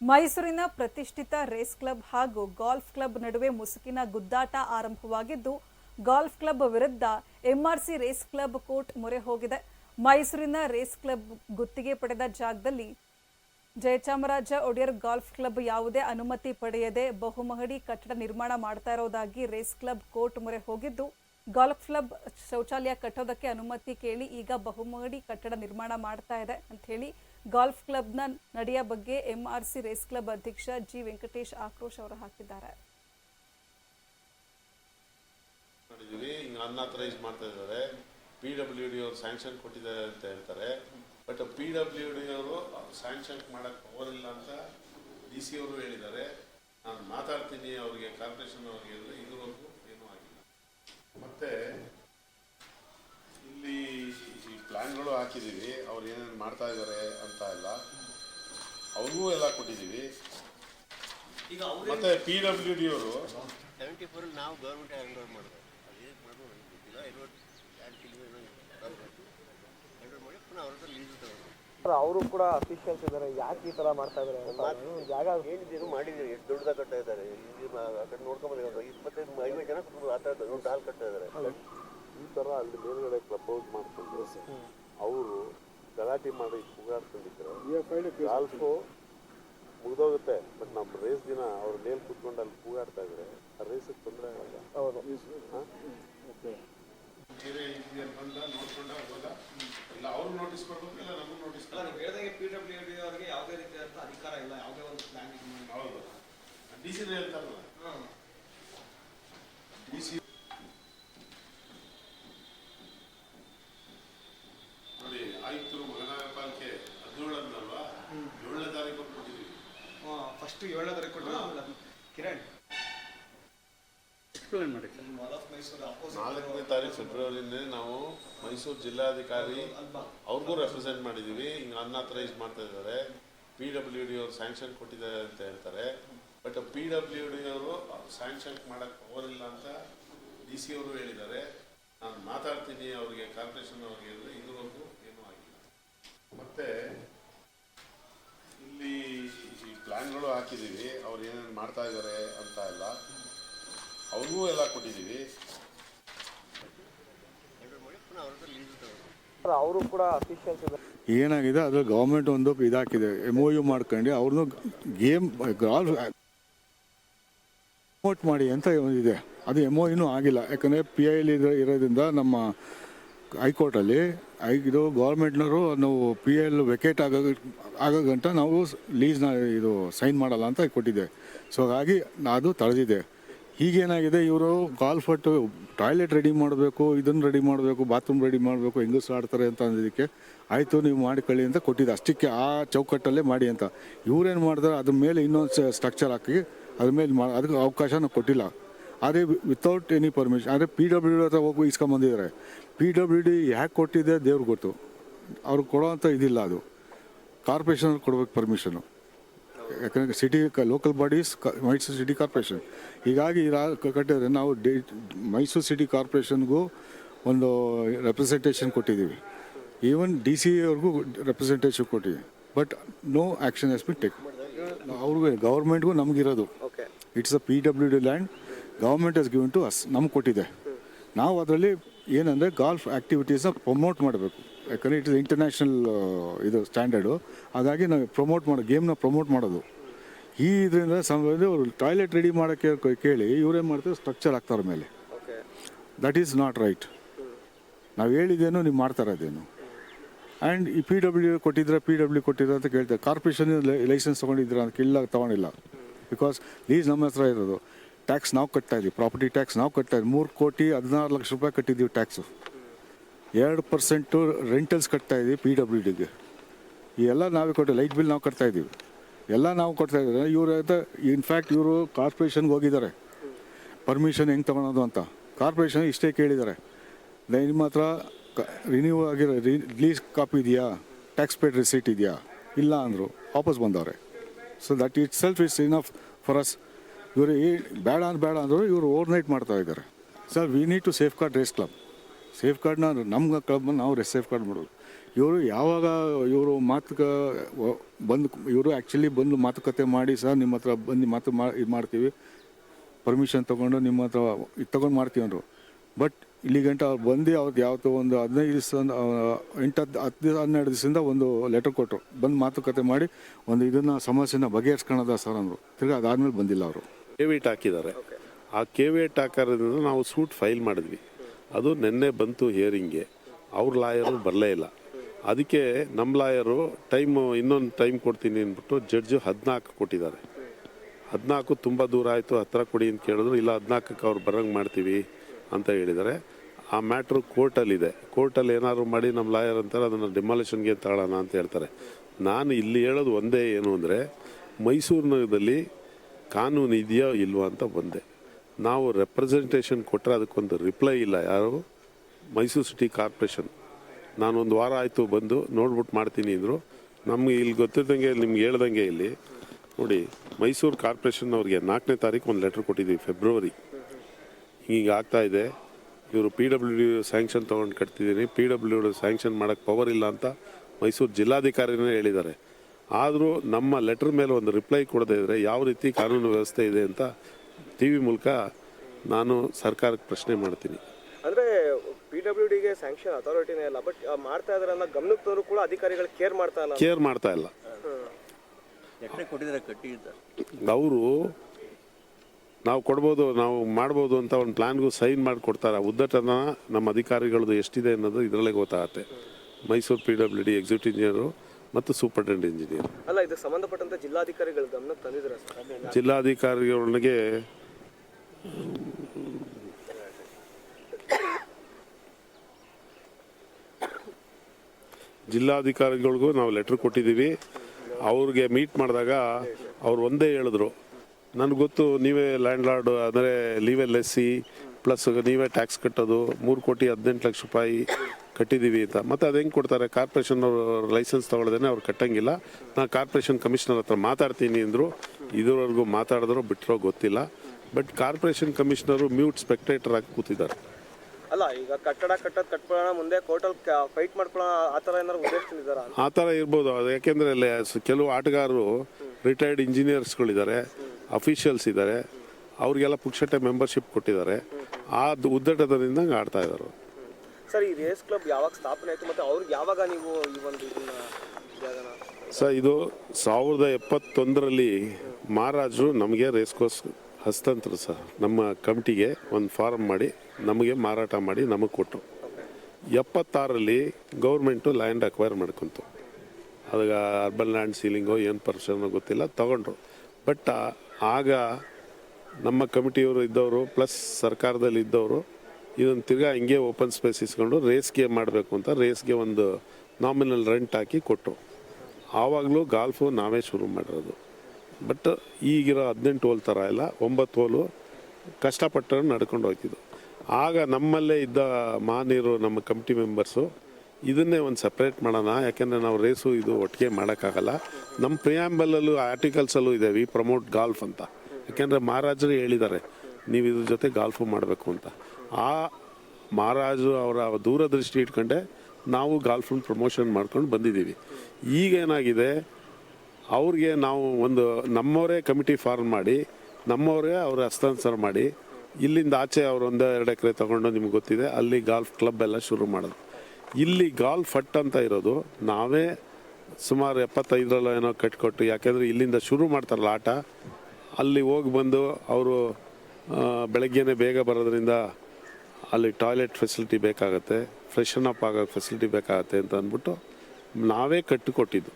ಮೈಸೂರಿನ ಪ್ರತಿಷ್ಠಿತ race club ಹಾಗೂ ಗಾಲ್ಫ್ ಕ್ಲಬ್ ನಡುವೆ ಮುಸುಕಿನ ಗುದ್ದಾಟ ಆರಂಭವಾಗಿದ್ದು, ಗಾಲ್ಫ್ ಕ್ಲಬ್ ವಿರುದ್ಧ ಎಂಆರ್ಸಿ ರೇಸ್ ಕ್ಲಬ್ ಕೋರ್ಟ್ ಮೊರೆ ಹೋಗಿದೆ. ಮೈಸೂರಿನ ರೇಸ್ ಕ್ಲಬ್ ಗುತ್ತಿಗೆ ಪಡೆದ ಜಾಗದಲ್ಲಿ ಜಯಚಾಮರಾಜ ಒಡೆಯರ್ ಗಾಲ್ಫ್ ಕ್ಲಬ್ ಯಾವುದೇ ಅನುಮತಿ ಪಡೆಯದೆ ಬಹುಮಹಡಿ ಕಟ್ಟಡ ನಿರ್ಮಾಣ ಮಾಡ್ತಾ ಇರೋದಾಗಿ ರೇಸ್ ಕ್ಲಬ್ ಕೋರ್ಟ್ ಮೊರೆ ಹೋಗಿದ್ದು, ಗಾಲ್ಫ್ ಕ್ಲಬ್ ಶೌಚಾಲಯ ಕಟ್ಟೋದಕ್ಕೆ ಅನುಮತಿ ಕೇಳಿ ಈಗ ಬಹುಮಹಡಿ ಕಟ್ಟಡ ನಿರ್ಮಾಣ ಮಾಡ್ತಾ ಇದೆ ಅಂತ ಹೇಳಿ ಗಾಲ್ಫ್ ಕ್ಲಬ್ನ ನಡೆಯ ಬಗ್ಗೆ ಎಂಆರ್ಸಿ ರೇಸ್ ಕ್ಲಬ್ ಅಧ್ಯಕ್ಷ ಜಿ ವೆಂಕಟೇಶ್ ಆಕ್ರೋಶ್ ಅವರು ಹಾಕಿದ್ದಾರೆ ಮಾಡ್ತಾ ಇದ್ದಾರೆ. ಪಿ ಡಬ್ಲ್ಯೂ ಡಿ ಅವರು ಸ್ಯಾಂಕ್ಷನ್ ಕೊಟ್ಟಿದ್ದಾರೆ ಅಂತ ಹೇಳ್ತಾರೆ. ಬಟ್ ಪಿ ಡಬ್ಲ್ಯೂ ಡಿ ಅವರು ಸ್ಯಾಂಕ್ಷನ್ ಮಾಡಕ್ಕೆ ಪವರ್ ಅಂತ ಡಿ ಸಿ ಅವರು ಹೇಳಿದ್ದಾರೆ. ನಾನು ಮಾತಾಡ್ತೀನಿ ಅವರಿಗೆ ಕಾರ್ಪೊರೇಷನ್ ಅವ್ರಿಗೆ ಇದುವರೆಗೂ ಏನೂ ಆಗಿಲ್ಲ. ಮತ್ತೆ ಹಾಕಿದ್ದೀವಿ ಅವ್ರು ಏನೇನು ಮಾಡ್ತಾ ಇದ್ದಾರೆ ಅಂತ ಎಲ್ಲ. ಅವ್ರಿಗೂ ಎಲ್ಲ ಕೊಟ್ಟಿದ್ದೀವಿ. ಈಗ ಅವ್ರು ಮತ್ತೆ ಪಿ ಡಬ್ಲ್ಯೂ ಡಿ ಅವರು. ಸೆವೆಂಟಿ ಫೋರ್ ನಾವು ಗೌರ್ಮೆಂಟ್ ಹ್ಯಾಂಡ್ ಓವರ್ ಮಾಡೋದು ಅದೇನು ಮಾಡೋದು ನನಗೆ ಗೊತ್ತಿಲ್ಲ. ಎರಡು ಎರಡು ಕಿಲೋ ಏನೋ ಹ್ಯಾಂಡ್ ಓವರ್ ಮಾಡಿ ಪುನಃ ಅವ್ರ ಹತ್ರ ಲೀಸ್ ತಗೊಂಡು ಅವರು ಕೂಡ ಅಫಿಷಿಯಲ್ಸ್ ಇದ್ದಾರೆ. ಯಾಕೆ ಈ ತರ ಮಾಡ್ತಾ ಇದಾರೆ ಜಾಗ ಏನಿದ್ದೀರು ಮಾಡಿದ್ದೀರಿ ಎಷ್ಟು ದೊಡ್ಡದಾಗ ಕಟ್ತಾ ಇದ್ದಾರೆ. ಮ- ಆ ಕಡೆ ನೋಡ್ಕೊಂಬಂದ್ರೆ ಇಪ್ಪತ್ತೈದು ಐವತ್ತು ಜನ ಕುಟುಂಬ ಆ ಥರ ಒಂದು ಹಾಲ್ ಕಟ್ತಾ ಇದ್ದಾರೆ ಈ ಥರ ಅಲ್ಲಿ ಮೇಲ್ಗಡೆ ಕ್ಲಬ್ ಮಾಡ್ಕೊಂಡು ಅವರು ಗಲಾಟೆ ಮಾಡಿ ಕೂಗಾಡ್ಕೊಂಡಿದ್ರೆ ಆಲ್ಸೋ ಮುಗ್ದೋಗುತ್ತೆ ಬಟ್ ನಮ್ಮ ರೇಸ್ ದಿನ ಅವ್ರ ಮೇಲೆ ಕೂತ್ಕೊಂಡು ಅಲ್ಲಿ ಕೂಗಾಡ್ತಾ ಇದ್ರೆ. ಆ ರೇಸಿಗೆ ತೊಂದರೆ ಆಗಲ್ಲ. ಹೌದು. ನೋಡ್ಕೊಂಡ ಹೋದ. ಇಲ್ಲ ಅವ್ರು ನೋಟಿಸ್ ಕೊಡ್ಬೇಕು ಇಲ್ಲ ನಮಗೂ ನೋಟಿಸ್ ಅಲ್ಲ ನೀವು ಹೇಳಿದಾಗೆ ಪಿ ಡಬ್ಲ್ಯೂ ಡಿ ಅವರಿಗೆ ಯಾವುದೇ ರೀತಿಯಾದಂಥ ಅಧಿಕಾರ ಇಲ್ಲ ಯಾವುದೇ ಒಂದು ಪ್ಲಾನ್ ಇದು ಮಾಡಿ ಹೌದು. ಡಿ ಸಿ ಹೇಳ್ತಾರಲ್ಲ ಹಾಂ ಡಿ ಸಿ ನೋಡಿ ಆಯುಕ್ತರು ಮಗನಗರ ಪಾಲಿಕೆ ಹದಿನೇಳಂದಲ್ವಾ ಏಳನೇ ತಾರೀಕು ಕೊಟ್ಟಿದ್ದೀವಿ ಫಸ್ಟ್ ಏಳನೇ ತಾರೀಕು ಕೊಟ್ಟರೆ ಆಮೇಲೆ ಅದು ನಾಲ್ಕನೇ ತಾರೀಕು ಫೆಬ್ರವರಿನೇ ನಾವು ಮೈಸೂರು ಜಿಲ್ಲಾಧಿಕಾರಿ ಅವ್ರಿಗೂ ರೆಪ್ರೆಸೆಂಟ್ ಮಾಡಿದ್ದೀವಿ ಹಿಂಗೆ ಅನ್ಆಥರೈಸ್ ಮಾಡ್ತಾ ಇದ್ದಾರೆ. ಪಿ ಡಬ್ಲ್ಯೂ ಡಿ ಅವರು ಸ್ಯಾಂಕ್ಷನ್ ಕೊಟ್ಟಿದ್ದಾರೆ ಅಂತ ಹೇಳ್ತಾರೆ. ಬಟ್ ಪಿ ಡಬ್ಲ್ಯೂ ಡಿ ಅವರು ಸ್ಯಾಂಕ್ಷನ್ ಮಾಡಕ್ಕೆ ಪವರ್ ಇಲ್ಲ ಅಂತ ಡಿ ಸಿ ಅವರು ಹೇಳಿದ್ದಾರೆ. ನಾನು ಮಾತಾಡ್ತೀನಿ ಅವರಿಗೆ ಕಾರ್ಪೊರೇಷನ್ ಅವ್ರಿಗೆ ಹೇಳಿದ್ರೆ ಇದುವರೆಗೂ ಏನೂ ಆಗಿಲ್ಲ. ಮತ್ತೆ ಹಾಕಿದ್ದೀವಿ ಅವ್ರು ಏನೇನು ಮಾಡ್ತಾ ಇದ್ದಾರೆ ಅಂತ ಎಲ್ಲ ಅವ್ರಿಗೂ ಎಲ್ಲ ಕೊಟ್ಟಿದ್ದೀವಿ. ಅವ್ರ ಕೂಡ ಅಫಿಷಿಯಲ್ಸ್ ಏನಾಗಿದೆ ಅದು ಗೌರ್ಮೆಂಟ್ ಒಂದು ಇದಾಕಿದೆ ಎಂ ಒ ಯು ಮಾಡ್ಕೊಂಡು ಅವ್ರನ್ನೂ ಗೇಮ್ ಗಾಲ್ಫ್ ಪ್ರಮೋಟ್ ಮಾಡಿ ಅಂತ ಒಂದಿದೆ. ಅದು ಎಂ ಒ ಇನ್ನೂ ಆಗಿಲ್ಲ ಯಾಕಂದರೆ ಪಿ ಐ ಎಲ್ ಇರೋದ್ರಿಂದ ನಮ್ಮ ಹೈಕೋರ್ಟಲ್ಲಿ ಇದು ಗೌರ್ಮೆಂಟ್ನವರು ನಾವು ಪಿ ಎಲ್ ವೆಕೇಟ್ ಆಗೋ ಆಗೋ ಗಂಟ ನಾವು ಲೀಸ್ನ ಇದು ಸೈನ್ ಮಾಡಲ್ಲ ಅಂತ ಕೊಟ್ಟಿದ್ದೆ ಸೊ ಹಾಗಾಗಿ ಅದು ತಳೆದಿದೆ. ಈಗೇನಾಗಿದೆ ಇವರು ಗಾಲ್ಫ್ ಒಟ್ಟು ಟಾಯ್ಲೆಟ್ ರೆಡಿ ಮಾಡಬೇಕು, ಇದನ್ನು ರೆಡಿ ಮಾಡಬೇಕು ಬಾತ್ರೂಮ್ ರೆಡಿ ಮಾಡಬೇಕು ಹೆಂಗಸ್ ಆಡ್ತಾರೆ ಅಂತ ಅಂದಿದ್ದಕ್ಕೆ ಆಯಿತು, ನೀವು ಮಾಡಿಕೊಳ್ಳಿ ಅಂತ ಕೊಟ್ಟಿದ್ದೆ. ಅಷ್ಟಕ್ಕೆ ಆ ಚೌಕಟ್ಟಲ್ಲೇ ಮಾಡಿ ಅಂತ. ಇವ್ರೇನು ಮಾಡಿದ್ರೆ, ಅದ್ರ ಮೇಲೆ ಇನ್ನೊಂದು ಸ್ಟ್ರಕ್ಚರ್ ಹಾಕಿ, ಅದ್ರ ಮೇಲೆ ಮಾ ಅದಕ್ಕೆ ಅವಕಾಶನ ಕೊಟ್ಟಿಲ್ಲ. ಆದರೆ ವಿತೌಟ್ ಎನಿ ಪರ್ಮಿಷನ್ ಆದರೆ ಪಿ ಡಬ್ಲ್ಯೂ ಹತ್ರ ಹೋಗಿ ಇಸ್ಕೊಂಬಂದಿದ್ದಾರೆ ಪಿ ಡಬ್ಲ್ಯೂ ಡಿ ಯಾಕೆ ಕೊಟ್ಟಿದೆ ದೇವ್ರಿಗೆ ಗೊತ್ತು. ಅವ್ರಿಗೆ ಕೊಡೋವಂಥ ಇದಿಲ್ಲ ಅದು. ಕಾರ್ಪೊರೇಷನ್ ಕೊಡ್ಬೇಕು ಪರ್ಮಿಷನು ಯಾಕಂದರೆ city local bodies Mysuru city corporation ಹೀಗಾಗಿ ರಾ ಕಟ್ಟಿದ್ರೆ ನಾವು ಡಿ ಮೈಸೂರು ಸಿಟಿ ಕಾರ್ಪೊರೇಷನ್ಗೂ ಒಂದು ರೆಪ್ರೆಸೆಂಟೇಷನ್ ಕೊಟ್ಟಿದ್ದೀವಿ. ಈವನ್ ಡಿ ಸಿ ಅವ್ರಿಗೂ ರೆಪ್ರೆಸೆಂಟೇಷನ್ ಕೊಟ್ಟಿದ್ದೀವಿ. But no action is be take ಅವ್ರಿಗೂ ಗೌರ್ಮೆಂಟ್ಗೂ ನಮಗಿರೋದು. It's a P W D land government is given to us ನಮ್ಗೆ ಕೊಟ್ಟಿದೆ. ನಾವು ಅದರಲ್ಲಿ ಏನಂದರೆ ಗಾಲ್ಫ್ ಆ್ಯಕ್ಟಿವಿಟೀಸ್ನ ಪ್ರಮೋಟ್ ಮಾಡಬೇಕು. ಯಾಕಂದರೆ ಇಟ್ ಇಸ್ ಇಂಟರ್ನ್ಯಾಷನಲ್ ಇದು ಸ್ಟ್ಯಾಂಡರ್ಡು ಹಾಗಾಗಿ ನಾವು ಪ್ರಮೋಟ್ ಮಾಡೋ ಗೇಮ್ನ ಪ್ರಮೋಟ್ ಮಾಡೋದು. ಈ ಇದರಿಂದ ಸಂಬಂಧ ಅವರು ಟಾಯ್ಲೆಟ್ ರೆಡಿ ಮಾಡೋಕ್ಕೆ ಕೇಳಿ ಇವರೇನು ಮಾಡ್ತಾರೆ ಸ್ಟ್ರಕ್ಚರ್ ಹಾಕ್ತಾರೆ ಮೇಲೆ. ದಟ್ ಈಸ್ ನಾಟ್ ರೈಟ್ ನಾವು ಹೇಳಿದ್ದೇನು ನೀವು ಮಾಡ್ತಾರೆ ಅದೇನು ಆ್ಯಂಡ್ ಈ ಪಿ ಡಬ್ಲ್ಯೂ ಕೊಟ್ಟಿದ್ರೆ ಪಿ ಡಬ್ಲ್ಯೂ ಕೊಟ್ಟಿದ್ರೆ ಅಂತ ಕೇಳ್ತಾರೆ. ಕಾರ್ಪೊರೇಷನ್ ಲೈಸೆನ್ಸ್ ತೊಗೊಂಡಿದ್ದೀರಾ ಅಂತ ಇಲ್ಲ ತೊಗೊಂಡಿಲ್ಲ. ಬಿಕಾಸ್ ಲೀಸ್ ನಮ್ಮ ಹತ್ರ ಇರೋದು. ಟ್ಯಾಕ್ಸ್ ನಾವು ಕಟ್ತಾ ಇದ್ದೀವಿ ಪ್ರಾಪರ್ಟಿ ಟ್ಯಾಕ್ಸ್ ನಾವು ಕಟ್ತಾ ಇದ್ದೀವಿ ಮೂರು ಕೋಟಿ ಹದಿನಾರು ಲಕ್ಷ ರೂಪಾಯಿ ಕಟ್ಟಿದ್ದೀವಿ ಟ್ಯಾಕ್ಸು ಎರಡು ಪರ್ಸೆಂಟು ರೆಂಟಲ್ಸ್ ಕಟ್ತಾ ಇದ್ದೀವಿ ಪಿ ಡಬ್ಲ್ಯೂ ಡಿಗೆ ಈ ಎಲ್ಲ ನಾವೇ ಕೊಟ್ಟು ಲೈಟ್ ಬಿಲ್ ನಾವು ಕಟ್ತಾ ಇದ್ದೀವಿ ಎಲ್ಲ ನಾವು ಕೊಡ್ತಾ ಇದ್ದಾರೆ ಇವರು ಇನ್ಫ್ಯಾಕ್ಟ್ ಇವರು ಕಾರ್ಪೊರೇಷನ್ಗೆ ಹೋಗಿದ್ದಾರೆ. ಪರ್ಮಿಷನ್ ಹೆಂಗೆ ತೊಗೊಳೋದು ಅಂತ. ಕಾರ್ಪೊರೇಷನ್ ಇಷ್ಟೇ ಕೇಳಿದ್ದಾರೆ. ನಿಮ್ಮ ಹತ್ರ ರಿನ್ಯೂ ಆಗಿರೋ ರಿಲೀಸ್ ಕಾಪಿ ಇದೆಯಾ? ಟ್ಯಾಕ್ಸ್ ಪೇಡ್ ರಿಸೀಟ್ ಇದೆಯಾ? ಇಲ್ಲ ಅಂದರು. ವಾಪಸ್ ಬಂದವ್ರೆ. So that itself is enough for us ಇವರು ಈ ಬೇಡ ಅಂದ್ರೆ ಬೇಡ ಅಂದರು ಇವರು ಓವರ್ ನೈಟ್ ಮಾಡ್ತಾ ಇದ್ದಾರೆ. Sir we need to save card race club save ಕಾರ್ಡ್ನ ನಮ್ಮ ಕ್ಲಬ್ನ ನಾವು ಸೇಫ್ ಕಾರ್ಡ್ ಮಾಡೋದು ಇವರು ಯಾವಾಗ ಇವರು ಮಾತುಕ ಬಂದು ಇವರು ಆ್ಯಕ್ಚುಲಿ ಬಂದು ಮಾತುಕತೆ ಮಾಡಿ ಸರ್ ನಿಮ್ಮ ಹತ್ರ ಬಂದು ಮಾತು ಮಾ ಇದು ಮಾಡ್ತೀವಿ. ಪರ್ಮಿಷನ್ ತೊಗೊಂಡು ನಿಮ್ಮ ಹತ್ರ ಇದು ತೊಗೊಂಡು ಮಾಡ್ತೀವಿ ಅಂದರು. ಬಟ್ ಇಲ್ಲಿ ಗಂಟ ಅವ್ರು ಬಂದು ಅವ್ರದ್ದು ಯಾವತ್ತೋ ಒಂದು ಹದಿನೈದು ದಿವಸ ಎಂಟು ಹತ್ತು ಹತ್ತು ದಿವಸ ಹನ್ನೆರಡು ದಿವಸದಿಂದ ಒಂದು ಲೆಟರ್ ಕೊಟ್ಟರು ಬಂದು ಮಾತುಕತೆ ಮಾಡಿ ಒಂದು ಇದನ್ನು ಸಮಸ್ಯೆನ ಬಗೆಹರಿಸ್ಕೊಳದ ಸರ್ ಅಂದರು. ತಿರ್ಗಿ ಅದಾದಮೇಲೆ ಬಂದಿಲ್ಲ ಅವರು. ಕೆವಿಟ್ ಹಾಕಿದ್ದಾರೆ. ಆ ಕೆವಿಟ್ ಹಾಕೋದ್ರಿಂದ ನಾವು ಸೂಟ್ ಫೈಲ್ ಮಾಡಿದ್ವಿ. ಅದು ನಿನ್ನೆ ಬಂತು ಹಿಯರಿಂಗ್ಗೆ ಅವ್ರ ಲಾಯರು ಬರಲೇ ಇಲ್ಲ. ಅದಕ್ಕೆ ನಮ್ಮ ಲಾಯರು ಟೈಮು ಇನ್ನೊಂದು ಟೈಮ್ ಕೊಡ್ತೀನಿ ಅಂದ್ಬಿಟ್ಟು ಜಡ್ಜು ಹದಿನಾಲ್ಕು ಕೊಟ್ಟಿದ್ದಾರೆ. ಹದಿನಾಲ್ಕು ತುಂಬ ದೂರ ಆಯಿತು ಹತ್ತಿರ ಕೊಡಿ ಅಂತ ಕೇಳಿದ್ರು ಇಲ್ಲ ಹದಿನಾಲ್ಕಕ್ಕೆ ಅವ್ರು ಬರೋಂಗೆ ಮಾಡ್ತೀವಿ ಅಂತ ಹೇಳಿದ್ದಾರೆ. ಆ ಮ್ಯಾಟ್ರು ಕೋರ್ಟಲ್ಲಿದೆ ಕೋರ್ಟಲ್ಲಿ ಏನಾದ್ರು ಮಾಡಿ ನಮ್ಮ ಲಾಯರ್ ಅಂತಾರೆ ಅದನ್ನು ಡಿಮಾಲಿಷನ್ಗೆ ತಗೊಳ್ಳೋಣ ಅಂತ ಹೇಳ್ತಾರೆ. ನಾನು ಇಲ್ಲಿ ಹೇಳೋದು ಒಂದೇ ಏನು ಅಂದರೆ ಮೈಸೂರಿನಲ್ಲಿ ಕಾನೂನು ಇದೆಯೋ ಇಲ್ವೋ ಅಂತ ಬಂದೆ. ನಾವು ರೆಪ್ರೆಸೆಂಟೇಷನ್ ಕೊಟ್ಟರೆ ಅದಕ್ಕೊಂದು ರಿಪ್ಲೈ ಇಲ್ಲ ಯಾರು? ಮೈಸೂರು ಸಿಟಿ ಕಾರ್ಪೊರೇಷನ್ ನಾನೊಂದು ವಾರ ಆಯಿತು ಬಂದು ನೋಡ್ಬಿಟ್ಟು ಮಾಡ್ತೀನಿ ಅಂದರು. ನಮಗೆ ಇಲ್ಲಿ ಗೊತ್ತಿದ್ದಂಗೆ, ನಿಮ್ಗೆ ಹೇಳ್ದಂಗೆ ಇಲ್ಲಿ. ನೋಡಿ ಮೈಸೂರು ಕಾರ್ಪೊರೇಷನ್ ಅವ್ರಿಗೆ ನಾಲ್ಕನೇ ತಾರೀಕು ಒಂದು ಲೆಟ್ರ್ ಕೊಟ್ಟಿದ್ದೀವಿ ಫೆಬ್ರವರಿ ಹೀಗೆ ಆಗ್ತಾ ಇದೆ. ಇವರು ಪಿ ಡಬ್ಲ್ಯೂ ಡಿ ಸ್ಯಾಂಕ್ಷನ್ ತೊಗೊಂಡು ಕಟ್ತಿದ್ದೀನಿ. ಪಿ ಡಬ್ಲ್ಯೂ ಡಿ ಸ್ಯಾಂಕ್ಷನ್ ಮಾಡೋಕ್ಕೆ ಪವರ್ ಇಲ್ಲ ಅಂತ ಮೈಸೂರು ಜಿಲ್ಲಾಧಿಕಾರಿನೇ ಹೇಳಿದ್ದಾರೆ. ಆದರೂ ನಮ್ಮ ಲೆಟರ್ ಮೇಲೆ ಒಂದು ರಿಪ್ಲೈ ಕೊಡದೇ ಇದ್ದರೆ ಯಾವ ರೀತಿ ಕಾನೂನು ವ್ಯವಸ್ಥೆ ಇದೆ ಅಂತ ಟಿ ವಿ ಮೂಲಕ ನಾನು ಸರ್ಕಾರಕ್ಕೆ ಪ್ರಶ್ನೆ ಮಾಡ್ತೀನಿ. ಅಂದರೆ ಪಿ ಡಬ್ಲ್ಯೂ ಡಿಗೆ ಸ್ಯಾಂಕ್ಷನ್ ಅಥಾರಿಟಿನೇ ಇಲ್ಲ ಬಟ್ ಮಾಡ್ತಾ ಇದಾರೆ ಅನ್ನೋ ಗಮನಕ್ಕೆ ತಂದ್ರು ಕೂಡ ಅಧಿಕಾರಿಗಳು ಕೇರ್ ಮಾಡ್ತಾ ಇಲ್ಲ. ಕೇರ್ ಮಾಡ್ತಾ ಇಲ್ಲ. ಅವರು ನಾವು ಕೊಡ್ಬೋದು ನಾವು ಮಾಡ್ಬೋದು ಅಂತ ಒಂದು ಪ್ಲ್ಯಾನ್ಗೂ ಸೈನ್ ಮಾಡಿ ಕೊಡ್ತಾರೆ. ಉದ್ದಟನ ನಮ್ಮ ಅಧಿಕಾರಿಗಳದ್ದು ಎಷ್ಟಿದೆ ಅನ್ನೋದು ಇದರಲ್ಲೇ ಗೊತ್ತಾಗತ್ತೆ. Mysuru P W D executive engineer ಮತ್ತು ಸೂಪರ್ಟೆಂಡೆಂಟ್ ಇಂಜಿನಿಯರ್. ಅಲ್ಲ ಇದಕ್ಕೆ ಸಂಬಂಧಪಟ್ಟಂತ ಜಿಲ್ಲಾಧಿಕಾರಿಗಳ ಗಮನ ತಂದಿದ್ದಾರೆ ಸರ್? ಜಿಲ್ಲಾಧಿಕಾರಿಗಳಿಗೆ ಜಿಲ್ಲಾಧಿಕಾರಿಗಳಿಗೂ ನಾವು ಲೆಟ್ರ್ ಕೊಟ್ಟಿದ್ದೀವಿ. ಅವ್ರಿಗೆ ಮೀಟ್ ಮಾಡಿದಾಗ ಅವ್ರು ಒಂದೇ ಹೇಳಿದ್ರು. ನನಗೆ ಗೊತ್ತು ನೀವೇ ಲ್ಯಾಂಡ್ ಲಾರ್ಡ್ ಅಂದರೆ ಲೀವೆಲ್ ಎಸ್ ಸಿ ಪ್ಲಸ್ ನೀವೇ ಟ್ಯಾಕ್ಸ್ ಕಟ್ಟೋದು ಮೂರು ಕೋಟಿ ಹದಿನೆಂಟು ಲಕ್ಷ ರೂಪಾಯಿ ಕಟ್ಟಿದ್ದೀವಿ ಅಂತ. ಮತ್ತು ಅದು ಹೆಂಗೆ ಕೊಡ್ತಾರೆ? ಕಾರ್ಪೊರೇಷನ್ ಅವರು ಲೈಸೆನ್ಸ್ ತೊಗೊಳ್ದೇ ಅವ್ರು ಕಟ್ಟಂಗಿಲ್ಲ. ನಾನು ಕಾರ್ಪೊರೇಷನ್ ಕಮಿಷನರ್ ಹತ್ರ ಮಾತಾಡ್ತೀನಿ ಅಂದರು ಇದುವರೆಗೂ ಮಾತಾಡಿದ್ರು ಬಿಟ್ಟರೋ ಗೊತ್ತಿಲ್ಲ. But corporation commissioner mute spectator ಆಗಿ ಕೂತಿದ್ದಾರೆ. ಅಲ್ಲ ಈಗ ಕಟ್ಟಡ ಕಟ್ಟೋದು ಕಟ್ಕೊಳ್ಳೋಣ ಮುಂದೆ ಕೋರ್ಟಲ್ಲಿ ಫೈಟ್ ಮಾಡ್ಕೊಳ್ಳೋಣ ಆ ಥರ ಏನಾದ್ರು ಉದ್ದೇಶಿಸಿದಾರ ಆ ಥರ ಇರ್ಬೋದು. ಅದು ಯಾಕೆಂದರೆ ಅಲ್ಲಿ ಕೆಲವು ಆಟಗಾರರು ರಿಟೈರ್ಡ್ ಇಂಜಿನಿಯರ್ಸ್ಗಳಿದ್ದಾರೆ ಅಫಿಷಿಯಲ್ಸ್ ಇದ್ದಾರೆ. ಅವರಿಗೆಲ್ಲ ಪುಕ್ಷಟೆ ಮೆಂಬರ್ಶಿಪ್ ಕೊಟ್ಟಿದ್ದಾರೆ. ಆ ಉದ್ದಟದಿಂದ ಆಡ್ತಾ ಇದ್ದಾರೆ ಸರ್, ಈ ರೇಸ್ ಕ್ಲಬ್ ಯಾವಾಗ ಸ್ಥಾಪನೆ ಆಯ್ತು ಮತ್ತೆ ಅವ್ರಿಗೆ ಯಾವಾಗ ನೀವು ಈ ಒಂದು ಇದನ್ನ ಜಾಗನ ಸ ಇದು ಸಾವಿರದ ಎಪ್ಪತ್ತೊಂದರಲ್ಲಿ ಮಹಾರಾಜರು ನಮಗೆ ರೇಸ್ ಕೋರ್ಸ್ ಹಸ್ತಾಂತರ ಸರ್. ನಮ್ಮ ಕಮಿಟಿಗೆ ಒಂದು ಫಾರ್ಮ್ ಮಾಡಿ, ನಮಗೆ ಮಾರಾಟ ಮಾಡಿ ನಮಗೆ ಕೊಟ್ಟರು. ಎಪ್ಪತ್ತಾರಲ್ಲಿ ಗೌರ್ಮೆಂಟು ಲ್ಯಾಂಡ್ ಅಕ್ವೈರ್ ಮಾಡ್ಕೊಂತು. ಅದಾಗ ಅರ್ಬನ್ ಲ್ಯಾಂಡ್ ಸೀಲಿಂಗು ಏನು ಪರ್ಸನೋ ಗೊತ್ತಿಲ್ಲ, ತಗೊಂಡ್ರು. ಬಟ್ ಆಗ ನಮ್ಮ ಕಮಿಟಿಯವರು ಇದ್ದವರು ಪ್ಲಸ್ ಸರ್ಕಾರದಲ್ಲಿ ಇದ್ದವರು ಇದನ್ನು ತಿರ್ಗಾ ಹಿಂಗೆ ಓಪನ್ ಸ್ಪೇಸ್ ಇಸ್ಕೊಂಡು ರೇಸ್ಗೆ ಮಾಡಬೇಕು ಅಂತ ರೇಸ್ಗೆ ಒಂದು ನಾಮಿನಲ್ ರೆಂಟ್ ಹಾಕಿ ಕೊಟ್ಟರು ಆವಾಗಲೂ ಗಾಲ್ಫು ನಾವೇ ಶುರು ಮಾಡಿರೋದು. ಬಟ್ ಈಗಿರೋ ಹದಿನೆಂಟು ಹೋಲ್ ಥರ ಇಲ್ಲ, ಒಂಬತ್ತು ಹೋಲು ಕಷ್ಟಪಟ್ಟು ನಡ್ಕೊಂಡು ಹೋಗ್ತಿದ್ದು ಆಗ ನಮ್ಮಲ್ಲೇ ಇದ್ದ ಮಾನೀರು, ನಮ್ಮ ಕಮಿಟಿ ಮೆಂಬರ್ಸು ಇದನ್ನೇ ಒಂದು ಸಪ್ರೇಟ್ ಮಾಡೋಣ, ಯಾಕೆಂದರೆ ನಾವು ರೇಸು ಇದು ಒಟ್ಟಿಗೆ ಮಾಡೋಕ್ಕಾಗಲ್ಲ. ನಮ್ಮ ಪ್ರಿಯಾಂಬಲಲ್ಲೂ ಆರ್ಟಿಕಲ್ಸಲ್ಲೂ ಇದೆ ಪ್ರಮೋಟ್ ಗಾಲ್ಫ್ ಅಂತ. ಯಾಕೆಂದರೆ ಮಹಾರಾಜರು ಹೇಳಿದ್ದಾರೆ, ನೀವು ಇದ್ರ ಜೊತೆ ಗಾಲ್ಫು ಮಾಡಬೇಕು ಅಂತ. ಆ ಮಹಾರಾಜು ಅವರ ದೂರದೃಷ್ಟಿ ಇಟ್ಕೊಂಡೆ ನಾವು ಗಾಲ್ಫನ್ನು ಪ್ರಮೋಷನ್ ಮಾಡ್ಕೊಂಡು ಬಂದಿದ್ದೀವಿ. ಈಗ ಏನಾಗಿದೆ, ಅವ್ರಿಗೆ ನಾವು ಒಂದು ನಮ್ಮವರೇ ಕಮಿಟಿ ಫಾರ್ಮ್ ಮಾಡಿ, ನಮ್ಮವರೇ ಅವ್ರ ಹಸ್ತಾಂತರ ಮಾಡಿ, ಇಲ್ಲಿಂದ ಆಚೆ ಅವರು ಒಂದು ಎರಡು ಎಕರೆ ತೊಗೊಂಡು ನಿಮ್ಗೆ ಗೊತ್ತಿದೆ, ಅಲ್ಲಿ ಗಾಲ್ಫ್ ಕ್ಲಬ್ ಎಲ್ಲ ಶುರು ಮಾಡೋದು ಇಲ್ಲಿ ಗಾಲ್ಫ್ ಹಟ್ ಅಂತ ಇರೋದು, ನಾವೇ ಸುಮಾರು ಎಪ್ಪತ್ತೈದರಲ್ಲೋ ಏನೋ ಕಟ್ಕೊಟ್ಟು, ಯಾಕೆಂದರೆ ಇಲ್ಲಿಂದ ಶುರು ಮಾಡ್ತಾರಲ್ಲ ಆಟ, ಅಲ್ಲಿ ಹೋಗಿ ಬಂದು ಅವರು ಬೆಳಗ್ಗೆನೇ ಬೇಗ ಬರೋದ್ರಿಂದ ಅಲ್ಲಿ ಟಾಯ್ಲೆಟ್ ಫೆಸಿಲಿಟಿ ಬೇಕಾಗತ್ತೆ ಫ್ರೆಶನ್ ಅಪ್ ಆಗೋ ಫೆಸಿಲಿಟಿ ಬೇಕಾಗತ್ತೆ ಅಂತ ಅಂದ್ಬಿಟ್ಟು ನಾವೇ ಕಟ್ಟಿಕೊಟ್ಟಿದ್ದು.